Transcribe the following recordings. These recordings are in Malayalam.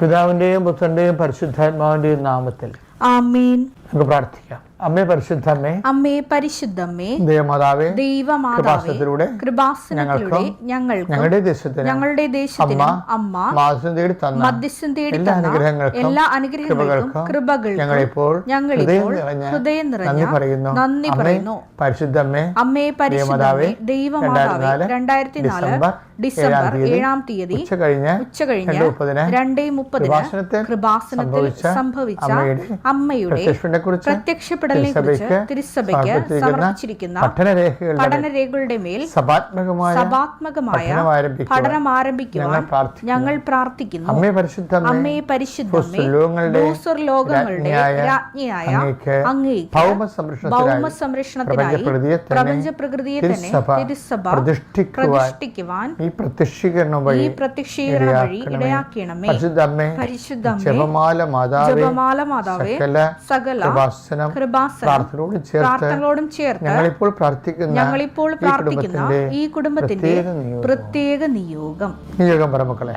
പിതാവിന്റെയും പുത്രന്റെയും പരിശുദ്ധാത്മാവിന്റെയും നാമത്തിൽ നമുക്ക് പ്രാർത്ഥിക്കാം. അമ്മേ പരിശുദ്ധമ്മേ അമ്മേ പരിശുദ്ധമ്മേ ദേവമാതാവേ ദൈവമാതാവേ കൃപാസനത്തിലൂടെ ഞങ്ങൾക്ക് ഞങ്ങളുടെ ദേശത്തിന് ഞങ്ങളുടെ ദേശത്തിന് അമ്മ മാസം തേടി തന്ന മധ്യസ്ഥം തേടി എല്ലാ അനുഗ്രഹങ്ങൾക്കും എല്ലാ അനുഗ്രഹങ്ങൾക്കും കൃപകൾക്കും ഞങ്ങളിപ്പോൾ ഞങ്ങളിപ്പോൾ ഹൃദയം നിറഞ്ഞ പറയുന്നു. നന്ദി പറയുന്നു. പരിശുദ്ധമ്മേ അമ്മേ പരിശുദ്ധമേ ദൈവമാതാവേ രണ്ടായിരത്തി നാല് ഡിസംബർ ഏഴാം തീയതി ഉച്ച കഴിഞ്ഞ് ഉച്ച കഴിഞ്ഞ് രണ്ട് മുപ്പതിന് കൃപാസനത്തിൽ സംഭവിച്ച അമ്മയുടെ അമ്മയുടെ കുറിച്ച് തിരുസഭയ്ക്ക് സമർപ്പിച്ചിരിക്കുന്ന പഠനരേഖകളുടെ മേൽ സഭാത്മകമായ പഠനം ആരംഭിക്കുവാൻ ഞങ്ങൾ പ്രാർത്ഥിക്കുന്നു. അമ്മേ പരിശുദ്ധ അമ്മേ ലോകങ്ങളുടെ രാജ്ഞിയായ അങ്ങേക്ക് ഭൗമ സംരക്ഷണത്തിനായി പ്രപഞ്ച പ്രകൃതിയെ തന്നെ തിരുസഭ പ്രതിഷ്ഠിക്കുവാൻ ഈ പ്രത്യക്ഷീകരണം ഈ വഴി പ്രത്യക്ഷീകരണം വഴി ഇടയാക്കണമേ. ഇടയാക്കണമേ പരിശുദ്ധമ്മേ പരിശുദ്ധമേ ജപമാല മാതാവേ ജപമാല മാതാവേ സകല കൃപാസനം കൃപാസനം ചേർത്ത് പ്രാർത്ഥനകളോടും ചേർത്ത് ഞങ്ങളിപ്പോൾ പ്രാർത്ഥിക്കുന്ന ഞങ്ങളിപ്പോൾ ഈ പ്രാർത്ഥിക്കുന്ന കുടുംബത്തിന്റെ ഈ കുടുംബത്തിന്റെ പ്രത്യേക നിയോഗം. നിയോഗം നിയോഗം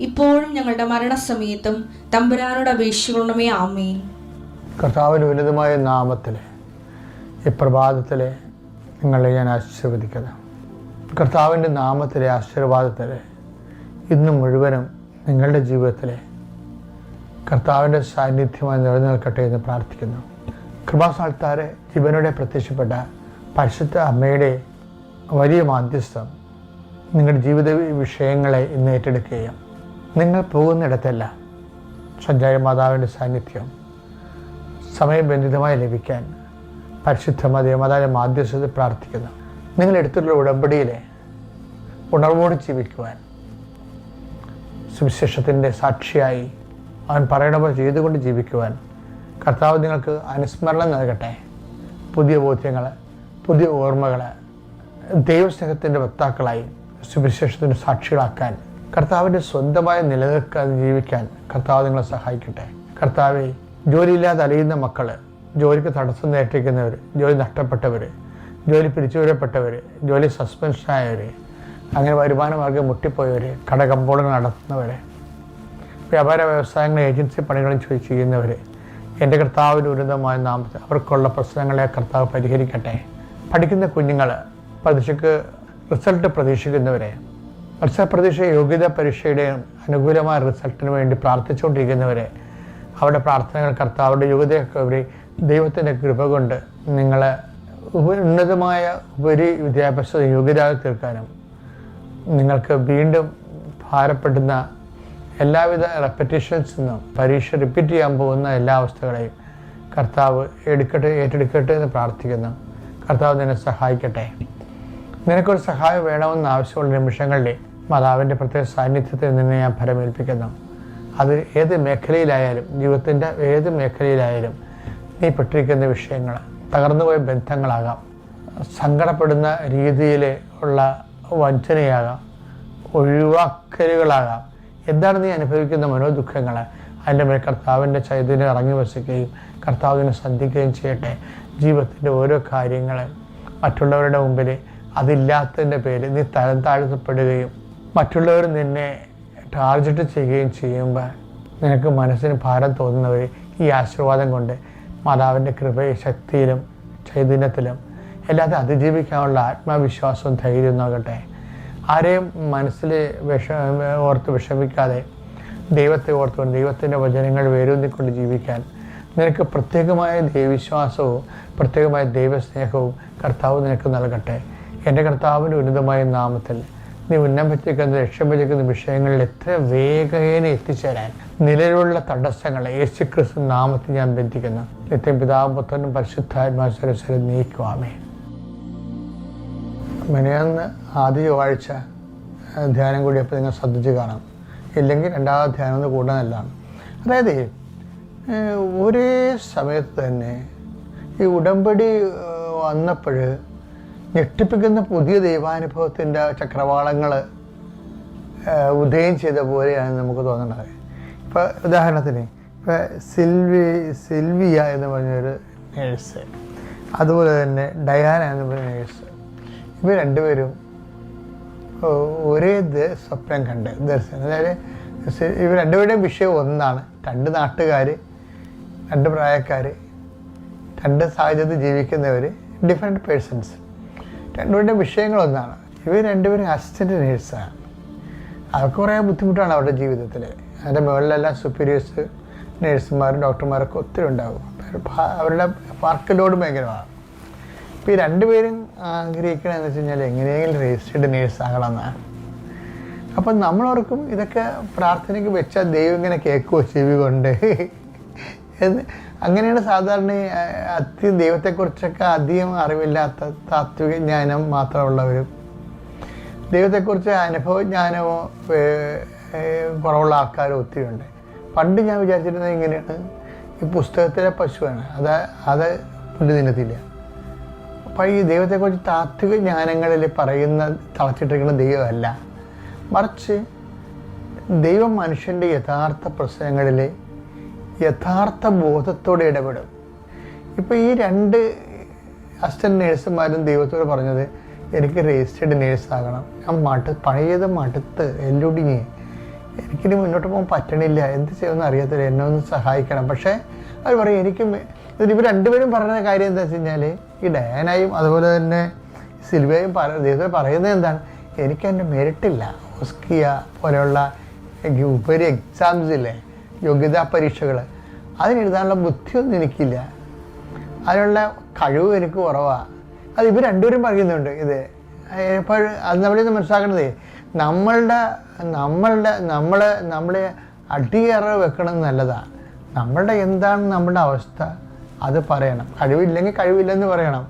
ഇപ്പോഴും ഞങ്ങളുടെ മരണസമയത്തും തമ്പുരാനോട് അപേക്ഷിക്കണമേ ആമേൻ. കർത്താവിന്റെ ഉന്നതമായ നാമത്തിൽ ഈ പ്രഭാതത്തിൽ നിങ്ങളെ ഞാൻ ആശീർവദിക്കുന്നു. കർത്താവിന്റെ നാമത്തിലെ ആശീർവാദത്തിൽ ഇന്ന് മുഴുവനും നിങ്ങളുടെ ജീവിതത്തിൽ കർത്താവിന്റെ സാന്നിധ്യമായി നിലനിൽക്കട്ടെ എന്ന് പ്രാർത്ഥിക്കുന്നു. കൃപാസാൽത്താരെ ജീവനോടെ പ്രത്യക്ഷപ്പെട്ട പരിശുദ്ധ അമ്മയുടെ വലിയ മാധ്യസ്ഥം നിങ്ങളുടെ ജീവിത വിഷയങ്ങളെ ഇന്ന് ഏറ്റെടുക്കുകയും നിങ്ങൾ പോകുന്നിടത്തല്ല. സഞ്ചാര മാതാവിന്റെ സാന്നിധ്യം സമയബന്ധിതമായി ലഭിക്കാൻ പരിശുദ്ധ ദേവമാതാവിന്റെ മാധ്യസ്ഥത പ്രാർത്ഥിക്കുന്നു. നിങ്ങൾ എടുത്തിട്ടുള്ള ഉടമ്പടിയിലെ ഉണർവോട് ജീവിക്കുവാൻ സുവിശേഷത്തിന്റെ സാക്ഷിയായി അവൻ പറയണ പോലെ ചെയ്തുകൊണ്ട് ജീവിക്കുവാൻ കർത്താവ് നിങ്ങൾക്ക് അനുസ്മരണം നൽകട്ടെ. പുതിയ ബോധ്യങ്ങൾ പുതിയ ഓർമ്മകൾ ദൈവസ്നേഹത്തിന്റെ വക്താക്കളായി സുവിശേഷത്തിന് സാക്ഷികളാക്കാൻ കർത്താവിന്റെ സ്വന്തമായി നിലനിൽക്കാതെ ജീവിക്കാൻ കർത്താവ് നിങ്ങളെ സഹായിക്കട്ടെ. കർത്താവെ ജോലിയില്ലാതെ അലയുന്ന മക്കൾ ജോലിക്ക് തടസ്സം നേട്ടിക്കുന്നവർ ജോലി നഷ്ടപ്പെട്ടവർ ജോലി പിരിച്ചുവിടപ്പെട്ടവർ ജോലി സസ്പെൻഷനായവർ അങ്ങനെ വരുമാന മാർഗം മുട്ടിപ്പോയവർ കടകമ്പോളങ്ങൾ നടത്തുന്നവർ വ്യാപാര വ്യവസായങ്ങൾ ഏജൻസി പണികളും ചോദിച്ച് ചെയ്യുന്നവർ എന്റെ കർത്താവിന്റെ ഉന്നതമായ നാമത്തിൽ അവർക്കുള്ള പ്രശ്നങ്ങളെ കർത്താവ് പരിഹരിക്കട്ടെ. പഠിക്കുന്ന കുഞ്ഞുങ്ങൾ പരീക്ഷയ്ക്ക് റിസൾട്ട് പ്രതീക്ഷിക്കുന്നവരെ മത്സര പ്രതീക്ഷ യോഗ്യതാ പരീക്ഷയുടെ അനുകൂലമായ റിസൾട്ടിന് വേണ്ടി പ്രാർത്ഥിച്ചുകൊണ്ടിരിക്കുന്നവരെ അവരുടെ പ്രാർത്ഥനകൾ കർത്താവരുടെ യോഗ്യതയൊക്കെ അവർ ദൈവത്തിന്റെ കൃപ കൊണ്ട് നിങ്ങളെ ഉന്നതമായ ഉപരി വിദ്യാഭ്യാസ യോഗ്യരായി തീർക്കാനും നിങ്ങൾക്ക് വീണ്ടും ഭാരപ്പെടുന്ന എല്ലാവിധ റെപ്പറ്റീഷൻസ് നിന്നും പരീക്ഷ റിപ്പീറ്റ് ചെയ്യാൻ പോകുന്ന എല്ലാ അവസ്ഥകളെയും കർത്താവ് എടുക്കട്ടെ ഏറ്റെടുക്കട്ടെ എന്ന് പ്രാർത്ഥിക്കുന്നു. കർത്താവ് നിന്നെ സഹായിക്കട്ടെ. നിനക്കൊരു സഹായം വേണമെന്ന് ആവശ്യമുള്ള നിമിഷങ്ങളിൽ മാതാവിന്റെ പ്രത്യേക സാന്നിധ്യത്തിൽ നിന്നെ ഞാൻ ഫലമേൽപ്പിക്കുന്നു അത് ഏത് മേഖലയിലായാലും ജീവിതത്തിന്റെ ഏത് മേഖലയിലായാലും നീ പെട്ടിരിക്കുന്ന വിഷയങ്ങൾ തകർന്നുപോയ ബന്ധങ്ങളാകാം സങ്കടപ്പെടുന്ന രീതിയിൽ ഉള്ള വഞ്ചനയാകാം ഒഴിവാക്കലുകളാകാം. എന്താണ് നീ അനുഭവിക്കുന്ന മനോദുഃഖങ്ങൾ? അതിന്റെ മേൽ കർത്താവിന്റെ ചൈതന്യം ഇറങ്ങി വസിക്കുകയും കർത്താവിനെ സന്ധിക്കുകയും ചെയ്യട്ടെ. ജീവിതത്തിന്റെ ഓരോ കാര്യങ്ങൾ മറ്റുള്ളവരുടെ മുമ്പിൽ അതില്ലാത്തതിന്റെ പേരിൽ നീ തരം താഴ്ത്തപ്പെടുകയും മറ്റുള്ളവർ നിന്നെ ടാർജറ്റ് ചെയ്യുകയും ചെയ്യുമ്പോൾ നിനക്ക് മനസ്സിന് ഭാരം തോന്നുന്നവർ ഈ ആശീർവാദം കൊണ്ട് മാതാവിന്റെ കൃപയും ശക്തിയിലും ചൈതന്യത്തിലും എല്ലാതെ അതിജീവിക്കാനുള്ള ആത്മവിശ്വാസവും ധൈര്യവും നോക്കട്ടെ ആരെയും മനസ്സിൽ വിഷ ഓർത്ത് വിഷമിക്കാതെ ദൈവത്തെ ഓർത്തുകൊണ്ട് ദൈവത്തിന്റെ വചനങ്ങൾ വേരൂന്നിക്കൊണ്ട് ജീവിക്കാൻ നിനക്ക് പ്രത്യേകമായ ദൈവവിശ്വാസവും പ്രത്യേകമായ ദൈവസ്നേഹവും കർത്താവ് നിനക്ക് നൽകട്ടെ. എന്റെ കർത്താവിന്റെ ഉന്നതമായ നാമത്തിൽ നീ ഉന്നം വെച്ചിരിക്കുന്ന ലക്ഷ്യം വെച്ചിരിക്കുന്ന വിഷയങ്ങളിൽ എത്ര വേഗേന എത്തിച്ചേരാൻ നിലവിലുള്ള തടസ്സങ്ങളെ യേശു ക്രിസ്തു നാമത്തിൽ ഞാൻ ബന്ധിക്കുന്നു. നിത്യം പിതാവും പുത്രനും പരിശുദ്ധാത്മാശ്വരം നീക്കുവാമേ മിനിയന്ന് ആദ്യ ചൊവ്വാഴ്ച ആ, ധ്യാനം കൂടിയപ്പോൾ നിങ്ങൾ ശ്രദ്ധിച്ച് കാണാം ഇല്ലെങ്കിൽ രണ്ടാമത് ധ്യാനം ഒന്ന് കൂടാൻ നല്ലതാണ്. അതായത് ഒരേ സമയത്ത് തന്നെ ഈ ഉടമ്പടി വന്നപ്പോൾ ഞെട്ടിപ്പിക്കുന്ന പുതിയ ദൈവാനുഭവത്തിന്റെ ചക്രവാളങ്ങൾ ഉദയം ചെയ്ത പോലെയാണ് നമുക്ക് തോന്നുന്നത്. ഇപ്പോൾ ഉദാഹരണത്തിന് ഇപ്പോൾ സിൽവി സിൽവിയ എന്ന് പറഞ്ഞൊരു നേഴ്സ് അതുപോലെ തന്നെ ഡയാന എന്ന് പറഞ്ഞ നേഴ്സ് ഇവർ രണ്ടുപേരും ഒരേ സ്വപ്നം കണ്ട് ദർശനം. അതായത് ഇവർ രണ്ടുപേരുടെയും വിഷയം ഒന്നാണ്. രണ്ട് നാട്ടുകാർ രണ്ട് പ്രായക്കാർ രണ്ട് സാഹചര്യത്തിൽ ജീവിക്കുന്നവർ ഡിഫറെന്റ് പേഴ്സൺസ് രണ്ടുപേരുടെയും വിഷയങ്ങളൊന്നാണ്. ഇവർ രണ്ടുപേരും അസിസ്റ്റന്റ് നേഴ്സാണ് അവർക്ക് കുറേ ബുദ്ധിമുട്ടാണ് അവരുടെ ജീവിതത്തിൽ അതിന്റെ മുകളിലെല്ലാം സുപ്പീരിയേഴ്സ് നേഴ്സുമാരും ഡോക്ടർമാരൊക്കെ ഒത്തിരി ഉണ്ടാകും അവരുടെ വർക്ക് ലോഡ് ഭയങ്കരമാണ്. ഇപ്പോൾ ഈ രണ്ടുപേരും ആഗ്രഹിക്കണമെന്ന് വെച്ച് കഴിഞ്ഞാൽ എങ്ങനെയെങ്കിലും രജിസ്റ്റേഡ് നേഴ്സ് ആകണമെന്നാണ്. അപ്പം നമ്മളോർക്കും ഇതൊക്കെ പ്രാർത്ഥനയ്ക്ക് വെച്ചാൽ ദൈവം ഇങ്ങനെ കേൾക്കുമോ ചെവി കൊണ്ട്? എന്ന്. അങ്ങനെയാണ് സാധാരണ അത്യ ദൈവത്തെക്കുറിച്ചൊക്കെ അധികം അറിവില്ലാത്ത താത്വിക ജ്ഞാനം മാത്രമുള്ളവരും. ദൈവത്തെക്കുറിച്ച് അനുഭവജ്ഞാനമോ കുറവുള്ള ആൾക്കാരും ഒത്തിരി ഉണ്ട്. പണ്ട് ഞാൻ വിചാരിച്ചിരുന്നത് ഇങ്ങനെയാണ്. ഈ പുസ്തകത്തിലെ പശുവാണ്. അത് അത് പുല്ല് തിന്നത്തില്ല. അപ്പോൾ ഈ ദൈവത്തെക്കുറിച്ച് താത്വിക ജ്ഞാനങ്ങളിൽ പറയുന്ന തളച്ചിട്ടിരിക്കുന്ന ദൈവമല്ല. മറിച്ച് ദൈവം മനുഷ്യന്റെ യഥാർത്ഥ പ്രശ്നങ്ങളിൽ യഥാർത്ഥ ബോധത്തോടെ ഇടപെടും. ഇപ്പോൾ ഈ രണ്ട് അസിസ്റ്റന്റ് നേഴ്സുമാരും ദൈവത്തോട് പറഞ്ഞത് എനിക്ക് രജിസ്റ്റേഡ് നേഴ്സാകണം. ഞാൻ മടു പഴയത് മടുത്ത് എല്ലൊടിഞ്ഞ് എനിക്കിനി മുന്നോട്ട് പോകാൻ പറ്റണില്ല. എന്ത് ചെയ്യുമെന്ന് അറിയത്തില്ല എന്നെ ഒന്ന് സഹായിക്കണം. പക്ഷേ അവർ പറയും എനിക്കും ഇവർ രണ്ടുപേരും പറയുന്ന കാര്യം എന്താ വെച്ച് കഴിഞ്ഞാൽ ഈ ഡയാനായും അതുപോലെ തന്നെ സിൽവയും പറ ദൈവത്തെ പറയുന്നത് എന്താണ്? എനിക്ക് എന്റെ മെറിറ്റില്ല ഓസ്കിയ പോലെയുള്ള ഉപരി എക്സാംസ് ഇല്ലേ? യോഗ്യതാ പരീക്ഷകൾ അതിനെഴുതാനുള്ള ബുദ്ധിയൊന്നും എനിക്കില്ല. അതിനുള്ള കഴിവ് എനിക്ക് കുറവാണ് അത് ഇവർ രണ്ടുപേരും പറയുന്നുണ്ട് ഇത്. ഇപ്പോൾ അത് നമ്മളിന്ന് മനസ്സിലാക്കണതേ നമ്മളുടെ നമ്മളുടെ നമ്മൾ നമ്മളെ അടിയേറെ വെക്കണം നല്ലതാണ് നമ്മളുടെ എന്താണ് നമ്മുടെ അവസ്ഥ? അത് പറയണം. കഴിവില്ലെങ്കിൽ കഴിവില്ലെന്ന് പറയണം.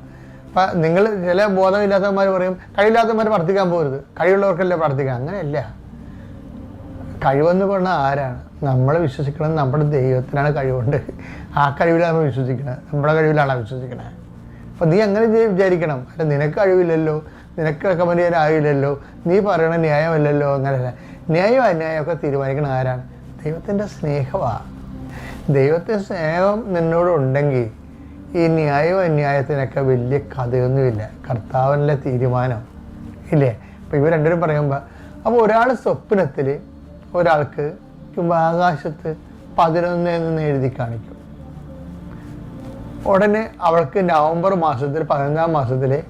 അപ്പം നിങ്ങൾ ചില ബോധമില്ലാത്തവന്മാർ പറയും കഴിവില്ലാത്തവന്മാർ പ്രാർത്ഥിക്കാൻ പോകരുത് കഴിവുള്ളവർക്കല്ലേ പ്രവർത്തിക്കാം അങ്ങനെയല്ല. കഴിവെന്ന് പറഞ്ഞാൽ ആരാണ്? നമ്മൾ വിശ്വസിക്കണം നമ്മുടെ ദൈവത്തിനാണ് കഴിവുണ്ട്. ആ കഴിവിലാണ് നമ്മൾ വിശ്വസിക്കുന്നത് നമ്മുടെ കഴിവിലാണ് വിശ്വസിക്കുന്നത് അപ്പം നീ അങ്ങനെ വിചാരിക്കണം. അല്ല നിനക്ക് കഴിവില്ലല്ലോ. നിനക്ക് റെക്കമെൻഡ് ചെയ്യാൻ ആയില്ലല്ലോ നീ പറയണ ന്യായമല്ലല്ലോ അങ്ങനെയല്ല. ന്യായം അന്യായമൊക്കെ തീരുമാനിക്കണം ആരാണ്? ദൈവത്തിന്റെ സ്നേഹമാണ് ദൈവത്തെ സ്നേഹം നിന്നോട് ഉണ്ടെങ്കിൽ ഈ ന്യായവും അന്യായത്തിനൊക്കെ വലിയ കഥയൊന്നുമില്ല. കർത്താവിന്റെ തീരുമാനം. ഇല്ലേ? അപ്പോൾ ഇവർ രണ്ടുപേരും പറയുമ്പോൾ അപ്പോൾ ഒരാൾ സ്വപ്നത്തിൽ ഒരാൾക്ക് ചുമ്മാ ആകാശത്ത് പതിനൊന്ന് എന്ന് എഴുതി കാണിക്കും. ഉടനെ അവൾക്ക് നവംബർ മാസത്തിൽ പതിനൊന്നാം മാസത്തിലെ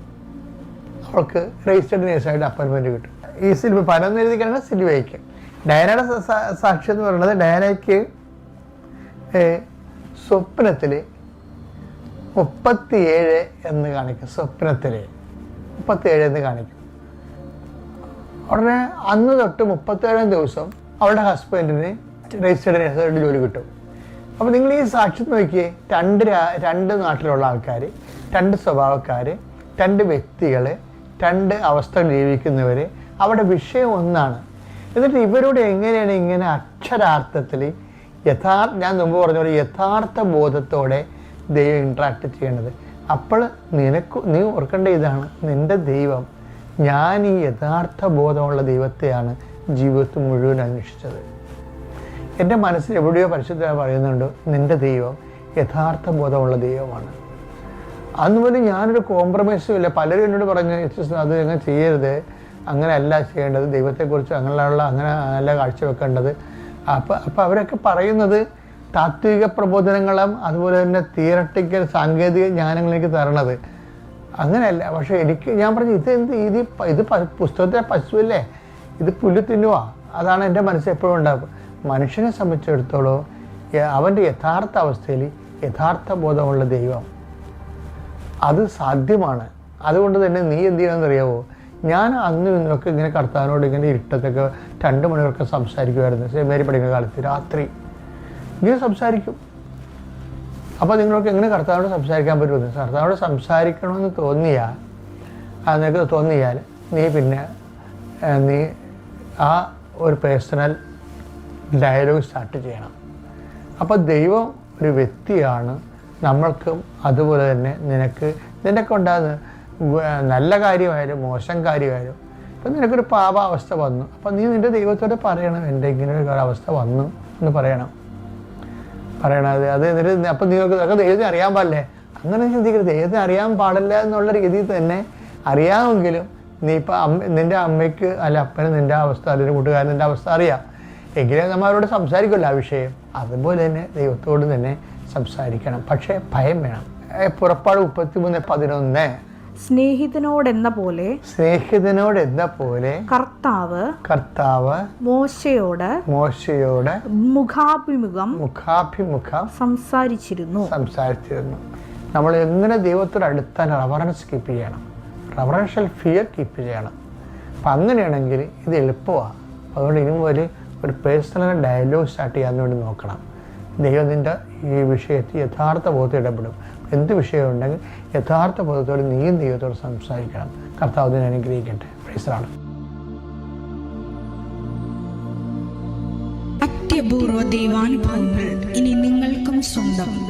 അവൾക്ക് രജിസ്റ്റേഡ് നേഴ്സായിട്ട് അപ്പോയിൻമെന്റ് കിട്ടും. ഈ സിൽവ പതിനൊന്ന് എഴുതി കഴിഞ്ഞാൽ സിൽവയ്ക്ക് ഡയനയുടെ സാക്ഷി എന്ന് പറയുന്നത് ഡയനയ്ക്ക് സ്വപ്നത്തിൽ മുപ്പത്തിയേഴ് എന്ന് കാണിക്കും. സ്വപ്നത്തിൽ മുപ്പത്തിയേഴ് എന്ന് കാണിക്കും. ഉടനെ അന്ന് തൊട്ട് മുപ്പത്തേഴാം ദിവസം അവളുടെ ഹസ്ബൻഡിന് രജിസ്റ്റേഡ് നേഴ്സായിട്ട് ജോലി കിട്ടും. അപ്പോൾ നിങ്ങൾ ഈ സാക്ഷ്യം നോക്കിയേ രണ്ട് രണ്ട് നാട്ടിലുള്ള ആൾക്കാർ രണ്ട് സ്വഭാവക്കാർ രണ്ട് വ്യക്തികൾ രണ്ട് അവസ്ഥ ജീവിക്കുന്നവർ അവിടെ വിഷയം ഒന്നാണ്. എന്നിട്ട് ഇവരോട് എങ്ങനെയാണ് ഇങ്ങനെ അക്ഷരാർത്ഥത്തിൽ യഥാർത്ഥ ഞാൻ മുമ്പ് പറഞ്ഞ പോലെ യഥാർത്ഥ ബോധത്തോടെ ദൈവം ഇൻട്രാക്ട് ചെയ്യണത് അപ്പോൾ നിനക്ക് നീ ഓർക്കേണ്ട ഇതാണ് നിന്റെ ദൈവം ഞാൻ ഈ യഥാർത്ഥ ബോധമുള്ള ദൈവത്തെയാണ് ജീവിതത്തിൽ മുഴുവൻ അന്വേഷിച്ചത്. എന്റെ മനസ്സിൽ എവിടെയോ പരിശുദ്ധ പറയുന്നുണ്ട് നിന്റെ ദൈവം യഥാർത്ഥ ബോധമുള്ള ദൈവമാണ്. അന്ന് മുതൽ ഞാനൊരു കോംപ്രമൈസും ഇല്ല. പലരും എന്നോട് പറഞ്ഞു "യേശുസ്, അത് അങ്ങനെ ചെയ്യരുത്. അങ്ങനെയല്ല ചെയ്യേണ്ടത്. ദൈവത്തെക്കുറിച്ച് അങ്ങനെയുള്ള അങ്ങനെ അല്ല കാഴ്ചവെക്കേണ്ടത് അപ്പം അപ്പം അവരൊക്കെ പറയുന്നത് താത്വിക പ്രബോധനങ്ങളും അതുപോലെ തന്നെ തിയറട്ടിക്കൽ സാങ്കേതിക ജ്ഞാനങ്ങളെനിക്ക് തരണത്. അങ്ങനെയല്ല. പക്ഷേ എനിക്ക് ഞാൻ പറഞ്ഞു ഇത് എന്ത് ഇത് ഇത് പുസ്തകത്തിലെ പശുവല്ലേ? ഇത് പുല്ല് തിന്നുവാ. അതാണ് എന്റെ മനസ്സിൽ എപ്പോഴും ഉണ്ടാകും മനുഷ്യനെ സംബന്ധിച്ചിടത്തോളം അവന്റെ യഥാർത്ഥ അവസ്ഥയിൽ യഥാർത്ഥ ബോധമുള്ള ദൈവം. അത് സാധ്യമാണ്. അതുകൊണ്ട് തന്നെ നീ എന്ത് ചെയ്യണമെന്ന് അറിയാവോ ഞാൻ അന്ന് ഇന്നൊക്കെ ഇങ്ങനെ കർത്താവിനോട് ഇങ്ങനെ ഇരുട്ടത്തൊക്കെ രണ്ട് മണിയൊക്കെ സംസാരിക്കുമായിരുന്നു. സെമിനാരി പഠിക്കുന്ന കാലത്ത് രാത്രി. ഇങ്ങനെ സംസാരിക്കും. അപ്പോൾ നിങ്ങൾക്ക് എങ്ങനെ കർത്താവിനോട് സംസാരിക്കാൻ പറ്റുമെന്ന്? കർത്താവിനോട് സംസാരിക്കണമെന്ന് തോന്നിയാൽ നിനക്ക് തോന്നിയാൽ നീ പിന്നെ നീ ആ ഒരു പേഴ്സണൽ ഡയലോഗ് സ്റ്റാർട്ട് ചെയ്യണം. അപ്പോൾ ദൈവം ഒരു വ്യക്തിയാണ്. നമ്മൾക്കും അതുപോലെ തന്നെ നിനക്ക് നിനക്കുണ്ടാകുന്ന നല്ല കാര്യമായാലും മോശം കാര്യമായാലും ഇപ്പം നിനക്കൊരു പാപാവസ്ഥ വന്നു. അപ്പം നീ നിന്റെ ദൈവത്തോട് പറയണം എന്റെ ഇങ്ങനെ ഒരു അവസ്ഥ വന്നു എന്ന് പറയണം. പറയണത് അത് എന്നിട്ട് അപ്പം നിങ്ങൾക്ക് അതൊക്കെ ദൈവത്തിന് അറിയാൻ പാടില്ലേ? അങ്ങനെ ചിന്തിക്കരുത് ദൈവത്തിന് അറിയാൻ പാടില്ല എന്നുള്ള രീതിയിൽ തന്നെ അറിയാമെങ്കിലും നീ ഇപ്പം അമ്മ നിന്റെ അമ്മയ്ക്ക് അല്ല അപ്പന് നിന്റെ അവസ്ഥ അല്ലെങ്കിൽ കൂട്ടുകാരൻ നിന്റെ അവസ്ഥ അറിയാം. എങ്കിലേ നമ്മൾ അവരോട് സംസാരിക്കുമല്ലോ ആ വിഷയം. അതുപോലെ തന്നെ ദൈവത്തോട് തന്നെ സംസാരിക്കണം. പക്ഷേ ഭയം വേണം. പുറപ്പാട് മുപ്പത്തിമൂന്ന് പതിനൊന്ന്. സ്നേഹിതനോടെന്ന പോലെ സ്നേഹിതനോട് എന്ന പോലെ കർത്താവ് കർത്താവ് മോശയോട് മോശയോട് മുഖാഭിമുഖം മുഖാഭിമുഖം സംസാരിച്ചിരുന്നു. സംസാരിച്ചിരുന്നു. നമ്മൾ എങ്ങനെ ദൈവത്തോട് അടുത്താൻ റവറൻസ് കീപ്പ് ചെയ്യണം. റവറൻഷ്യൽ ഫിയർ കീപ്പ് ചെയ്യണം. അപ്പം അങ്ങനെയാണെങ്കിൽ ഇത് എളുപ്പമാണ്. അതുകൊണ്ട് ഇനി മുതൽ ഒരു പേഴ്സണൽ ഡയലോഗ് സ്റ്റാർട്ട് ചെയ്യാൻ വേണ്ടി നോക്കണം. ദൈവം നിന്റെ ഈ വിഷയത്തിൽ യഥാർത്ഥ ബോധത്തിൽ ഇടപെടും. എന്ത് വിഷയമുണ്ടെങ്കിൽ യഥാർത്ഥ ബോധത്തോടെ നീയും ദൈവത്തോട് സംസാരിക്കണം. കർത്താവ് അതിനെ അനുഗ്രഹിക്കട്ടെ. പ്രൈസറാണ് അത്യപൂർവ ദൈവാനുഭവങ്ങൾ ഇനി നിങ്ങൾക്കും സ്വന്തം.